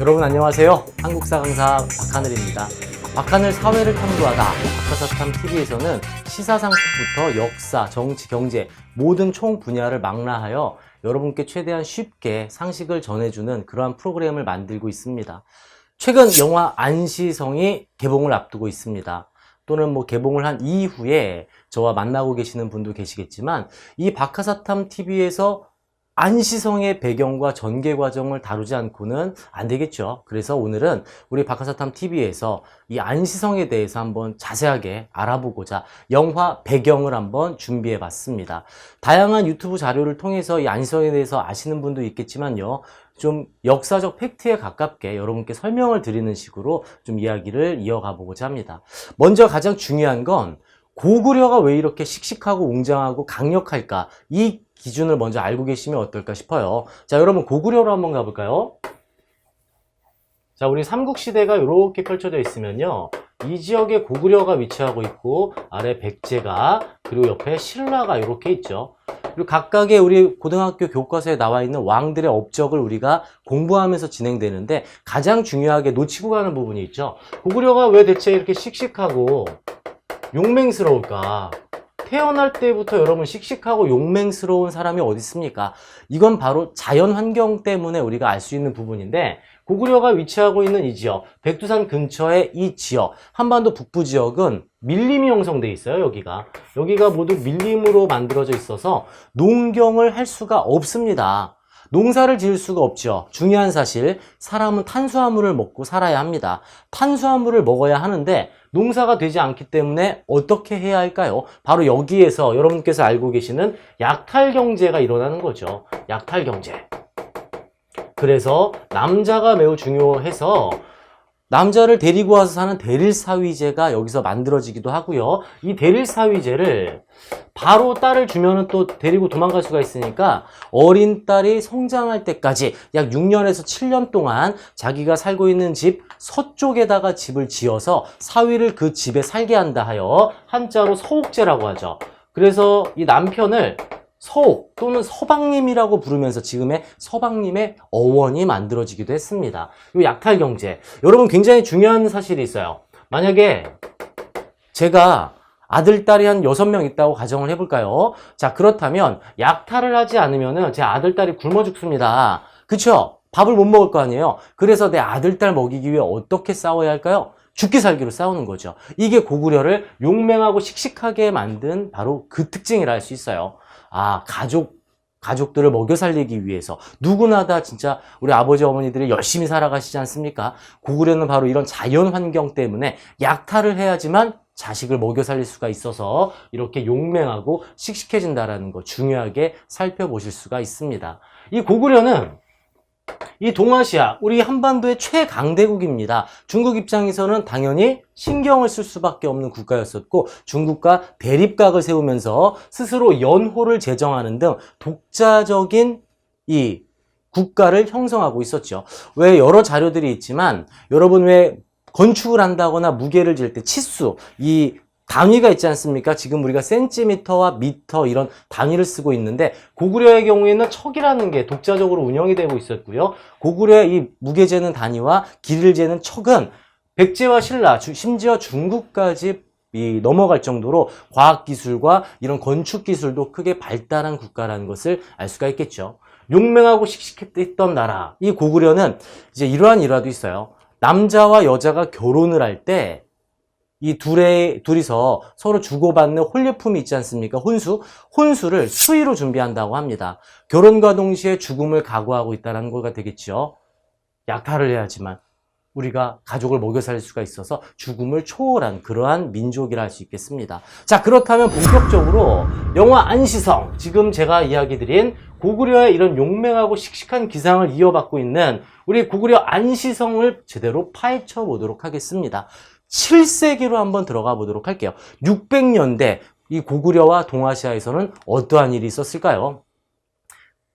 여러분 안녕하세요. 한국사 강사 박하늘입니다. 박하늘 사회를 탐구하다 박하사탐 TV에서는 시사 상식부터 역사, 정치, 경제 모든 총 분야를 망라하여 여러분께 최대한 쉽게 상식을 전해주는 그러한 프로그램을 만들고 있습니다. 최근 영화 안시성이 개봉을 앞두고 있습니다. 또는 뭐 개봉을 한 이후에 저와 만나고 계시는 분도 계시겠지만 이 박하사탐 TV에서 안시성의 배경과 전개 과정을 다루지 않고는 안 되겠죠. 그래서 오늘은 우리 박하사탐 TV에서 이 안시성에 대해서 한번 자세하게 알아보고자 영화 배경을 한번 준비해 봤습니다. 다양한 유튜브 자료를 통해서 이 안시성에 대해서 아시는 분도 있겠지만요. 좀 역사적 팩트에 가깝게 여러분께 설명을 드리는 식으로 좀 이야기를 이어가 보고자 합니다. 먼저 가장 중요한 건 고구려가 왜 이렇게 씩씩하고 웅장하고 강력할까? 이 기준을 먼저 알고 계시면 어떨까 싶어요. 자, 여러분 고구려로 한번 가볼까요? 자, 우리 삼국시대가 이렇게 펼쳐져 있으면요. 이 지역에 고구려가 위치하고 있고 아래 백제가 그리고 옆에 신라가 이렇게 있죠. 그리고 각각의 우리 고등학교 교과서에 나와 있는 왕들의 업적을 우리가 공부하면서 진행되는데 가장 중요하게 놓치고 가는 부분이 있죠. 고구려가 왜 대체 이렇게 씩씩하고 용맹스러울까? 태어날 때부터 여러분 씩씩하고 용맹스러운 사람이 어디 있습니까? 이건 바로 자연 환경 때문에 우리가 알 수 있는 부분인데 고구려가 위치하고 있는 이 지역, 백두산 근처의 이 지역, 한반도 북부 지역은 밀림이 형성돼 있어요, 여기가. 여기가 모두 밀림으로 만들어져 있어서 농경을 할 수가 없습니다. 농사를 지을 수가 없죠. 중요한 사실, 사람은 탄수화물을 먹고 살아야 합니다. 탄수화물을 먹어야 하는데 농사가 되지 않기 때문에 어떻게 해야 할까요? 바로 여기에서 여러분께서 알고 계시는 약탈 경제가 일어나는 거죠. 약탈 경제. 그래서 남자가 매우 중요해서 남자를 데리고 와서 사는 대릴사위제가 여기서 만들어지기도 하고요. 이 대릴사위제를 바로 딸을 주면은 또 데리고 도망갈 수가 있으니까 어린 딸이 성장할 때까지 약 6년에서 7년 동안 자기가 살고 있는 집 서쪽에다가 집을 지어서 사위를 그 집에 살게 한다 하여 한자로 서옥제라고 하죠. 그래서 이 남편을 서옥 또는 서방님이라고 부르면서 지금의 서방님의 어원이 만들어지기도 했습니다. 이 약탈 경제. 여러분 굉장히 중요한 사실이 있어요. 만약에 제가 아들, 딸이 한 6명 있다고 가정을 해볼까요? 자, 그렇다면 약탈을 하지 않으면 제 아들, 딸이 굶어 죽습니다. 그쵸? 밥을 못 먹을 거 아니에요? 그래서 내 아들, 딸 먹이기 위해 어떻게 싸워야 할까요? 죽기 살기로 싸우는 거죠. 이게 고구려를 용맹하고 씩씩하게 만든 바로 그 특징이라 할 수 있어요. 아, 가족, 가족들을 먹여 살리기 위해서 누구나 다 진짜 우리 아버지 어머니들이 열심히 살아가시지 않습니까? 고구려는 바로 이런 자연 환경 때문에 약탈을 해야지만 자식을 먹여 살릴 수가 있어서 이렇게 용맹하고 씩씩해진다라는 거 중요하게 살펴보실 수가 있습니다. 이 고구려는 이 동아시아, 우리 한반도의 최강대국입니다. 중국 입장에서는 당연히 신경을 쓸 수밖에 없는 국가였었고, 중국과 대립각을 세우면서 스스로 연호를 제정하는 등 독자적인 이 국가를 형성하고 있었죠. 왜 여러 자료들이 있지만, 여러분 왜 건축을 한다거나 무게를 질 때 치수, 이 단위가 있지 않습니까? 지금 우리가 센티미터와 미터 이런 단위를 쓰고 있는데 고구려의 경우에는 척이라는 게 독자적으로 운영이 되고 있었고요. 고구려의 이 무게 재는 단위와 길이를 재는 척은 백제와 신라, 주- 심지어 중국까지 이 넘어갈 정도로 과학 기술과 이런 건축 기술도 크게 발달한 국가라는 것을 알 수가 있겠죠. 용맹하고 씩씩했던 나라. 이 고구려는 이제 이러한 일화도 있어요. 남자와 여자가 결혼을 할 때 이 둘의, 둘이서 서로 주고받는 혼례품이 있지 않습니까? 혼수? 혼수를 수의로 준비한다고 합니다. 결혼과 동시에 죽음을 각오하고 있다는 거가 되겠죠. 약탈을 해야지만 우리가 가족을 먹여 살릴 수가 있어서 죽음을 초월한 그러한 민족이라 할 수 있겠습니다. 자, 그렇다면 본격적으로 영화 안시성, 지금 제가 이야기 드린 고구려의 이런 용맹하고 씩씩한 기상을 이어받고 있는 우리 고구려 안시성을 제대로 파헤쳐 보도록 하겠습니다. 7세기로 한번 들어가 보도록 할게요. 600년대 이 고구려와 동아시아에서는 어떠한 일이 있었을까요?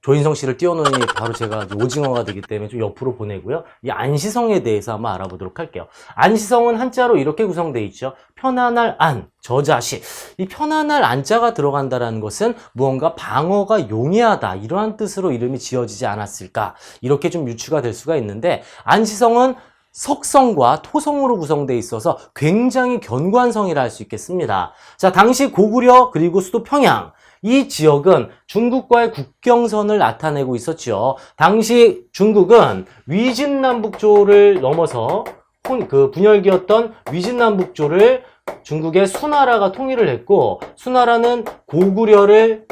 조인성 씨를 띄워놓으니 바로 제가 오징어가 되기 때문에 좀 옆으로 보내고요. 이 안시성에 대해서 한번 알아보도록 할게요. 안시성은 한자로 이렇게 구성되어 있죠. 편안할 안, 저자식. 이 편안할 안자가 들어간다는 것은 무언가 방어가 용이하다 이러한 뜻으로 이름이 지어지지 않았을까 이렇게 좀 유추가 될 수가 있는데 안시성은 석성과 토성으로 구성되어 있어서 굉장히 견고한 성이라 할 수 있겠습니다. 자, 당시 고구려 그리고 수도 평양 이 지역은 중국과의 국경선을 나타내고 있었죠. 당시 중국은 위진남북조를 넘어서 혼- 그 분열기였던 위진남북조를 중국의 수나라가 통일을 했고 수나라는 고구려를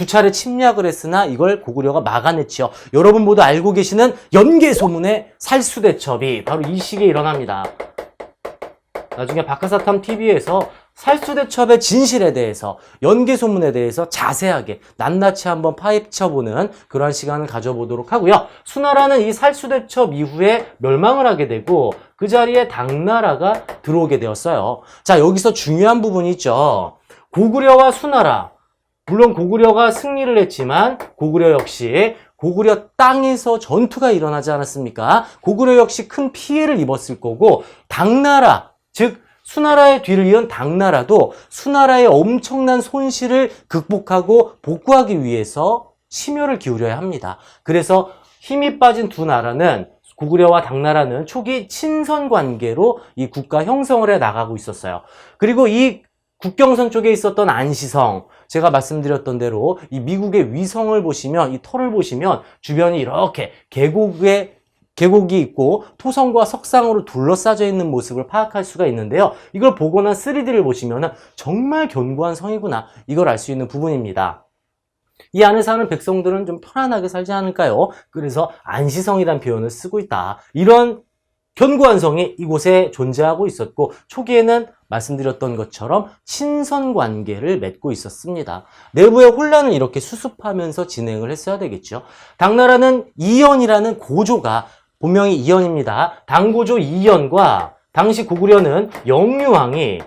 두 차례 침략을 했으나 이걸 고구려가 막아냈죠. 여러분 모두 알고 계시는 연개소문의 살수대첩이 바로 이 시기에 일어납니다. 나중에 박하사탐 TV에서 살수대첩의 진실에 대해서 연개소문에 대해서 자세하게 낱낱이 한번 파헤쳐보는 그러한 시간을 가져보도록 하고요. 수나라는 이 살수대첩 이후에 멸망을 하게 되고 그 자리에 당나라가 들어오게 되었어요. 자 여기서 중요한 부분이 있죠. 고구려와 수나라 물론 고구려가 승리를 했지만 고구려 역시 고구려 땅에서 전투가 일어나지 않았습니까? 고구려 역시 큰 피해를 입었을 거고 당나라 즉 수나라의 뒤를 이은 당나라도 수나라의 엄청난 손실을 극복하고 복구하기 위해서 심혈을 기울여야 합니다. 그래서 힘이 빠진 두 나라는 고구려와 당나라는 초기 친선 관계로 이 국가 형성을 해 나가고 있었어요. 그리고 이 국경선 쪽에 있었던 안시성, 제가 말씀드렸던 대로 이 미국의 위성을 보시면 이 털을 보시면 주변이 이렇게 계곡에 계곡이 있고 토성과 석상으로 둘러싸져 있는 모습을 파악할 수가 있는데요. 이걸 보고 난 3D를 보시면 정말 견고한 성이구나 이걸 알 수 있는 부분입니다. 이 안에 사는 백성들은 좀 편안하게 살지 않을까요? 그래서 안시성이란 표현을 쓰고 있다. 이런 견고한 성이 이곳에 존재하고 있었고 초기에는 말씀드렸던 것처럼 친선 관계를 맺고 있었습니다. 내부의 혼란을 이렇게 수습하면서 진행을 했어야 되겠죠. 당나라는 이연이라는 고조가 분명히 이연입니다. 당고조 이연과 당시 고구려는 영유왕이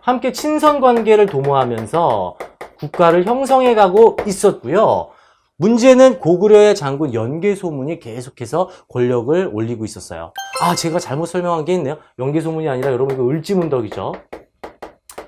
함께 친선 관계를 도모하면서 국가를 형성해 가고 있었고요. 문제는 고구려의 장군 연개소문이 계속해서 권력을 올리고 있었어요. 아, 제가 잘못 설명한 게 있네요. 연개소문이 아니라 여러분 이거 을지문덕이죠.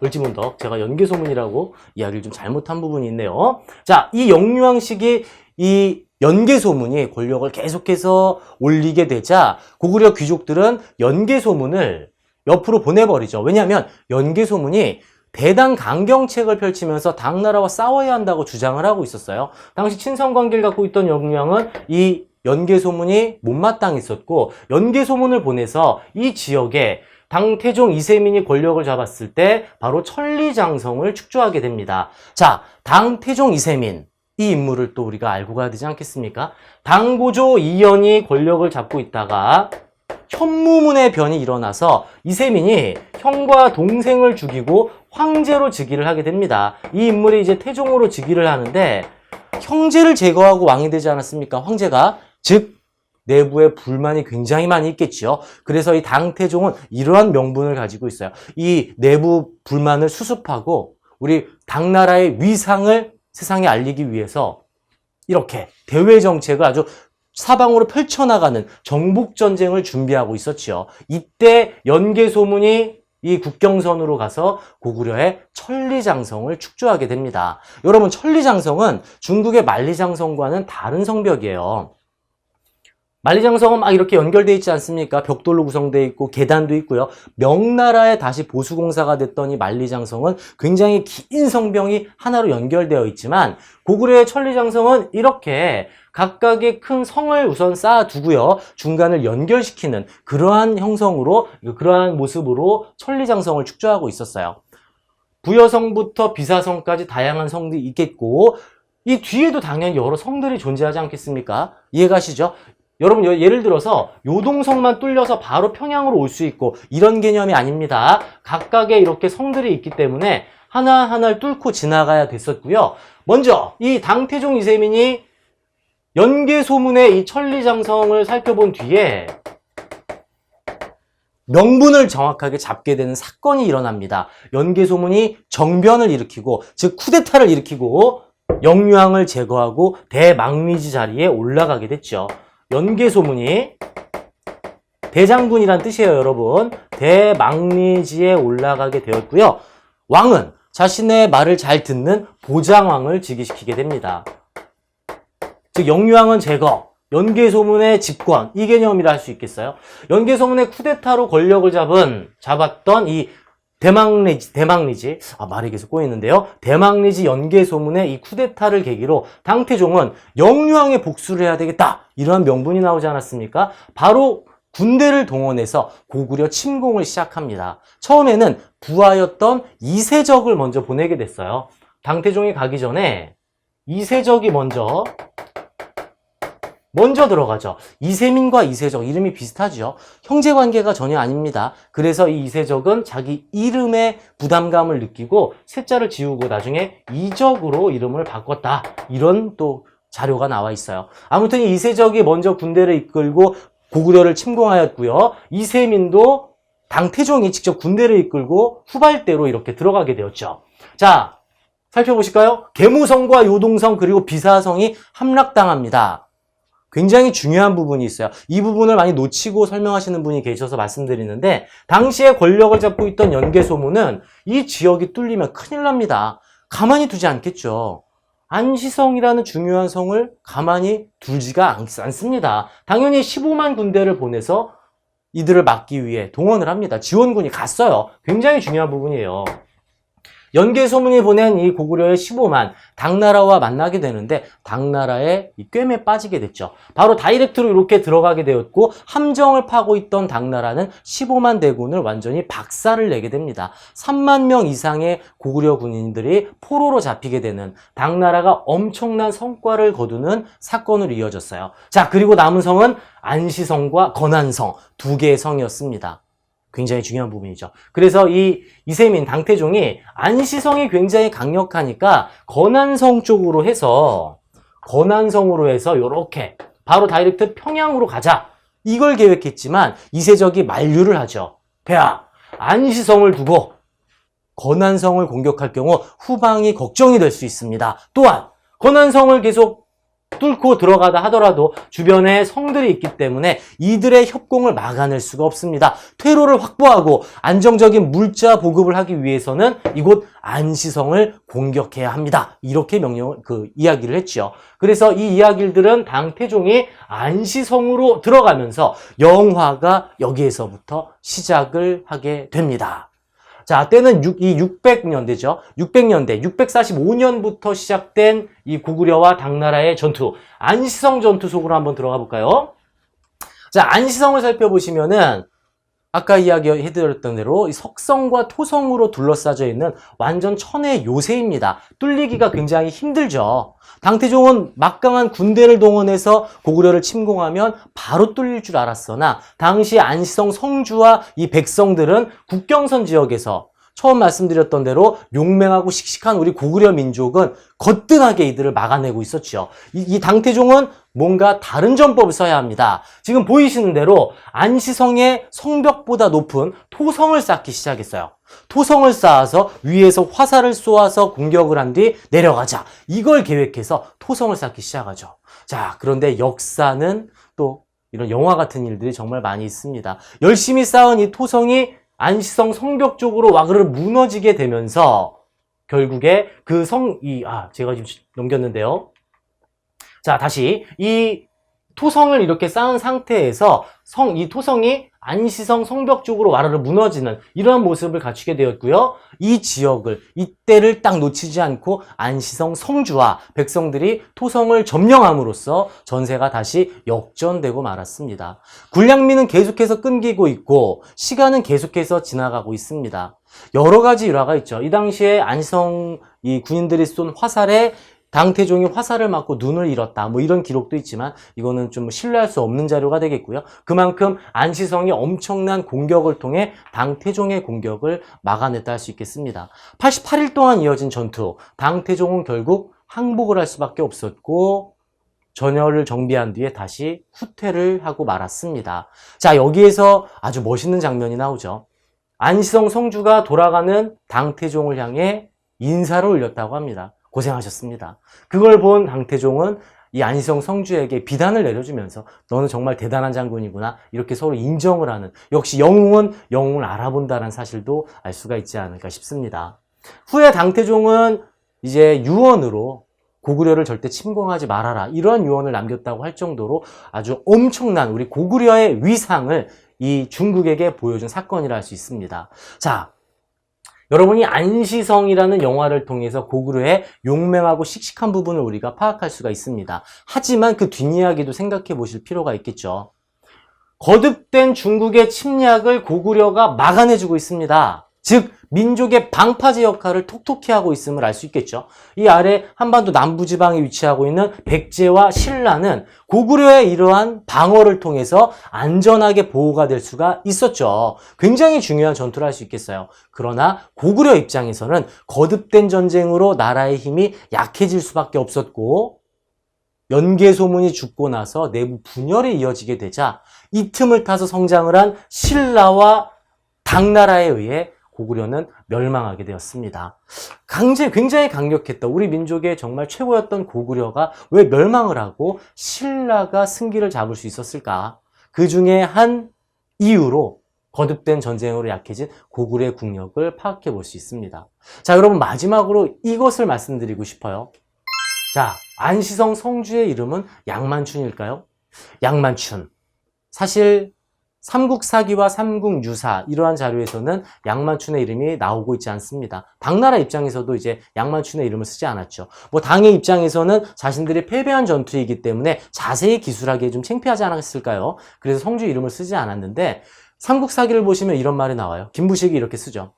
을지문덕. 제가 연개소문이라고 이야기를 좀 잘못한 부분이 있네요. 자, 이 영유왕 시기 이 연개소문이 권력을 계속해서 올리게 되자 고구려 귀족들은 연개소문을 옆으로 보내버리죠. 왜냐하면 연개소문이 대당 강경책을 펼치면서 당나라와 싸워야 한다고 주장을 하고 있었어요. 당시 친선 관계를 갖고 있던 영유왕은 이 연개소문이 못마땅했었고 연개소문을 보내서 이 지역에 당태종 이세민이 권력을 잡았을 때 바로 천리장성을 축조하게 됩니다. 자, 당태종 이세민 이 인물을 또 우리가 알고 가야 되지 않겠습니까? 당고조 이연이 권력을 잡고 있다가 현무문의 변이 일어나서 이세민이 형과 동생을 죽이고 황제로 즉위를 하게 됩니다. 이 인물이 이제 태종으로 즉위를 하는데 형제를 제거하고 왕이 되지 않았습니까? 황제가 즉 내부에 불만이 굉장히 많이 있겠지요. 그래서 이 당태종은 이러한 명분을 가지고 있어요. 이 내부 불만을 수습하고 우리 당나라의 위상을 세상에 알리기 위해서 이렇게 대외 정책을 아주 사방으로 펼쳐나가는 정복 전쟁을 준비하고 있었지요. 이때 연개 소문이 이 국경선으로 가서 고구려의 천리장성을 축조하게 됩니다. 여러분 천리장성은 중국의 만리장성과는 다른 성벽이에요. 만리장성은 막 이렇게 연결되어 있지 않습니까? 벽돌로 구성되어 있고 계단도 있고요. 명나라에 다시 보수공사가 이 만리장성은 굉장히 긴 성벽이 하나로 연결되어 있지만 고구려의 천리장성은 이렇게 각각의 큰 성을 우선 쌓아두고요. 중간을 연결시키는 그러한 형성으로 그러한 모습으로 천리장성을 축조하고 있었어요. 부여성부터 비사성까지 다양한 성들이 있겠고 이 뒤에도 당연히 여러 성들이 존재하지 않겠습니까? 이해가시죠? 여러분 여- 예를 들어서 요동성만 뚫려서 바로 평양으로 올 수 있고 이런 개념이 아닙니다. 각각의 이렇게 성들이 있기 때문에 하나하나를 뚫고 지나가야 됐었고요. 먼저 이 당태종 이세민이 연개소문의 이 천리장성을 살펴본 뒤에 명분을 정확하게 잡게 되는 사건이 일어납니다. 연개소문이 정변을 일으키고 즉 쿠데타를 일으키고 영유왕을 제거하고 대망리지 자리에 올라가게 됐죠. 연개 소문이 대장군이란 뜻이에요, 여러분. 대망리지에 올라가게 되었고요. 왕은 자신의 말을 잘 듣는 보장왕을 즉위시키게 됩니다. 즉 영유왕은 제거, 연개소문의 집권 이 개념이라 할 수 있겠어요. 연개소문의 쿠데타로 권력을 잡은 잡았던 이 대망리지 대망리지 아 말이 계속 꼬이는데요. 대망리지 연개소문의 이 쿠데타를 계기로 당태종은 영유왕의 복수를 해야 되겠다 이러한 명분이 나오지 않았습니까? 바로 군대를 동원해서 고구려 침공을 시작합니다. 처음에는 부하였던 이세적을 먼저 보내게 됐어요. 당태종이 가기 전에 이세적이 먼저 먼저 들어가죠. 이세민과 이세적 이름이 비슷하죠. 형제 관계가 전혀 아닙니다. 그래서 이 이세적은 자기 이름에 부담감을 느끼고 셋자를 지우고 나중에 이적으로 이름을 바꿨다. 이런 또 자료가 나와 있어요. 아무튼 이 이세적이 먼저 군대를 이끌고 고구려를 침공하였고요. 이세민도 당태종이 직접 군대를 이끌고 후발대로 이렇게 들어가게 되었죠. 자, 살펴보실까요? 계무성과 요동성 그리고 비사성이 함락당합니다. 굉장히 중요한 부분이 있어요. 이 부분을 많이 놓치고 설명하시는 분이 계셔서 말씀드리는데 당시에 권력을 잡고 있던 연개소문은 이 지역이 뚫리면 큰일 납니다. 가만히 두지 않겠죠. 안시성이라는 중요한 성을 가만히 두지가 않, 않습니다. 당연히 15만 군대를 보내서 이들을 막기 위해 동원을 합니다. 지원군이 갔어요. 굉장히 중요한 부분이에요. 연개소문이 보낸 이 고구려의 15만 당나라와 만나게 되는데 당나라의 이 꿰매 빠지게 됐죠. 바로 다이렉트로 이렇게 들어가게 되었고 함정을 파고 있던 당나라는 15만 대군을 완전히 박살을 내게 됩니다. 3만 명 이상의 고구려 군인들이 포로로 잡히게 되는 당나라가 엄청난 성과를 거두는 사건으로 이어졌어요. 자 그리고 남은 성은 안시성과 건안성 두 개의 성이었습니다. 굉장히 중요한 부분이죠. 그래서 이 이세민 당태종이 안시성이 굉장히 강력하니까 건안성 쪽으로 해서 건안성으로 해서 이렇게 바로 다이렉트 평양으로 가자. 이걸 계획했지만 이세적이 만류를 하죠. 배야 안시성을 두고 건안성을 공격할 경우 후방이 걱정이 될 수 있습니다. 또한 건안성을 계속 뚫고 들어가다 하더라도 주변에 성들이 있기 때문에 이들의 협공을 막아낼 수가 없습니다. 퇴로를 확보하고 안정적인 물자 보급을 하기 위해서는 이곳 안시성을 공격해야 합니다. 이렇게 명령 그 이야기를 했죠. 그래서 이 이야기들은 당태종이 안시성으로 들어가면서 영화가 여기에서부터 시작을 하게 됩니다. 자, 때는 6, 이 600년대죠. 600년대, 645년부터 시작된 이 고구려와 당나라의 전투, 안시성 전투 속으로 한번 들어가 볼까요? 자, 안시성을 살펴보시면은 아까 이야기해드렸던 대로 이 석성과 토성으로 둘러싸져 있는 완전 천의 요새입니다. 뚫리기가 굉장히 힘들죠. 당태종은 막강한 군대를 동원해서 고구려를 침공하면 바로 뚫릴 줄 알았으나 당시 안시성 성주와 이 백성들은 국경선 지역에서 처음 말씀드렸던 대로 용맹하고 씩씩한 우리 고구려 민족은 거뜬하게 이들을 막아내고 있었죠. 이, 이 당태종은 뭔가 다른 전법을 써야 합니다. 지금 보이시는 대로 안시성의 성벽보다 높은 토성을 쌓기 시작했어요. 토성을 쌓아서 위에서 화살을 쏘아서 공격을 한 뒤 내려가자. 이걸 계획해서 토성을 쌓기 시작하죠. 자, 그런데 역사는 또 이런 영화 같은 일들이 정말 많이 있습니다. 열심히 쌓은 이 토성이 안시성 성벽 쪽으로 와그르 무너지게 되면서 결국에 그 성, 이, 아, 제가 지금 넘겼는데요. 자, 다시 이 토성을 이렇게 쌓은 상태에서 성, 이 토성이 안시성 성벽 쪽으로 와르르 무너지는 이러한 모습을 갖추게 되었고요. 이 지역을, 이때를 딱 놓치지 않고 안시성 성주와 백성들이 토성을 점령함으로써 전세가 다시 역전되고 말았습니다. 군량미는 계속해서 끊기고 있고 시간은 계속해서 지나가고 있습니다. 여러 가지 일화가 있죠. 이 당시에 안시성 이 군인들이 쏜 화살에 당태종이 화살을 맞고 눈을 잃었다. 뭐 이런 기록도 있지만 이거는 좀 신뢰할 수 없는 자료가 되겠고요. 그만큼 안시성이 엄청난 공격을 통해 당태종의 공격을 막아냈다 할 수 있겠습니다. 88일 동안 이어진 전투. 당태종은 결국 항복을 할 수밖에 없었고 전열을 정비한 뒤에 다시 후퇴를 하고 말았습니다. 자, 여기에서 아주 멋있는 장면이 나오죠. 안시성 성주가 돌아가는 당태종을 향해 인사를 올렸다고 합니다. 고생하셨습니다. 그걸 본 강태종은 이 안시성 성주에게 비단을 내려주면서 너는 정말 대단한 장군이구나 이렇게 서로 인정을 하는 역시 영웅은 영웅을 알아본다는 사실도 알 수가 있지 않을까 싶습니다. 후에 강태종은 이제 유언으로 고구려를 절대 침공하지 말아라 이러한 유언을 남겼다고 할 정도로 아주 엄청난 우리 고구려의 위상을 이 중국에게 보여준 사건이라 할 수 있습니다. 자, 여러분이 안시성이라는 영화를 통해서 고구려의 용맹하고 씩씩한 부분을 우리가 파악할 수가 있습니다. 하지만 그 뒷이야기도 생각해 보실 필요가 있겠죠. 거듭된 중국의 침략을 고구려가 막아내주고 있습니다. 즉 민족의 방파제 역할을 톡톡히 하고 있음을 알 수 있겠죠. 이 아래 한반도 남부지방에 위치하고 있는 백제와 신라는 고구려의 이러한 방어를 통해서 안전하게 보호가 될 수가 있었죠. 굉장히 중요한 전투를 할 수 있겠어요. 그러나 고구려 입장에서는 거듭된 전쟁으로 나라의 힘이 약해질 수밖에 없었고 연개 소문이 죽고 나서 내부 분열이 이어지게 되자 이 틈을 타서 성장을 한 신라와 당나라에 의해 고구려는 멸망하게 되었습니다. 강제, 굉장히 강력했던 우리 민족의 정말 최고였던 고구려가 왜 멸망을 하고 신라가 승기를 잡을 수 있었을까? 그 중에 한 이유로 거듭된 전쟁으로 약해진 고구려의 국력을 파악해 볼 수 있습니다. 자, 여러분 마지막으로 이것을 말씀드리고 싶어요. 자, 안시성 성주의 이름은 양만춘일까요? 양만춘. 사실 삼국사기와 삼국유사 이러한 자료에서는 양만춘의 이름이 나오고 있지 않습니다. 당나라 입장에서도 이제 양만춘의 이름을 쓰지 않았죠. 뭐 당의 입장에서는 자신들이 패배한 전투이기 때문에 자세히 기술하기에 좀 창피하지 않았을까요? 그래서 성주 이름을 쓰지 않았는데 삼국사기를 보시면 이런 말이 나와요. 김부식이 이렇게 쓰죠.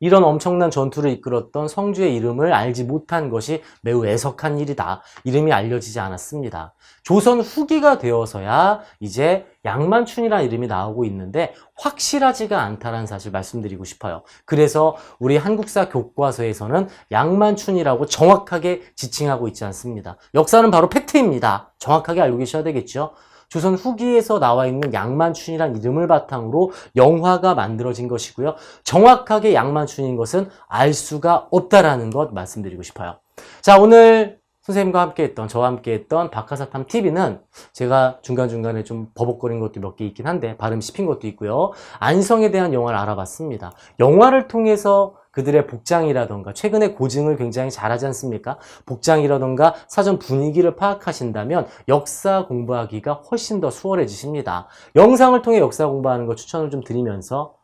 이런 엄청난 전투를 이끌었던 성주의 이름을 알지 못한 것이 매우 애석한 일이다. 이름이 알려지지 않았습니다. 조선 후기가 되어서야 이제 양만춘이라는 이름이 나오고 있는데 확실하지가 않다는 사실 말씀드리고 싶어요. 그래서 우리 한국사 교과서에서는 양만춘이라고 정확하게 지칭하고 있지 않습니다. 역사는 바로 팩트입니다. 정확하게 알고 계셔야 되겠죠. 조선 후기에서 나와 있는 양만춘이란 이름을 바탕으로 영화가 만들어진 것이고요. 정확하게 양만춘인 것은 알 수가 없다라는 것 말씀드리고 싶어요. 자, 오늘 선생님과 함께 했던, 저와 함께 했던 박하사탐 TV는 제가 중간중간에 좀 버벅거린 것도 몇 개 있긴 한데, 발음 씹힌 것도 있고요. 안성에 대한 영화를 알아봤습니다. 영화를 통해서 그들의 복장이라던가 최근에 고증을 굉장히 잘하지 않습니까? 복장이라던가 사전 분위기를 파악하신다면 역사 공부하기가 훨씬 더 수월해지십니다. 영상을 통해 역사 공부하는 거 추천을 좀 드리면서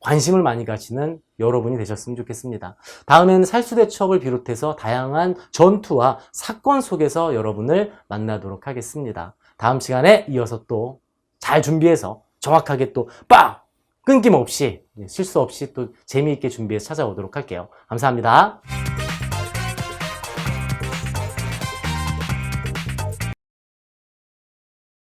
관심을 많이 가지는 여러분이 되셨으면 좋겠습니다. 다음에는 살수대첩을 비롯해서 다양한 전투와 사건 속에서 여러분을 만나도록 하겠습니다. 다음 시간에 이어서 또 잘 준비해서 정확하게 또 빵! 끊김없이 실수 없이 또 재미있게 준비해서 찾아오도록 할게요. 감사합니다.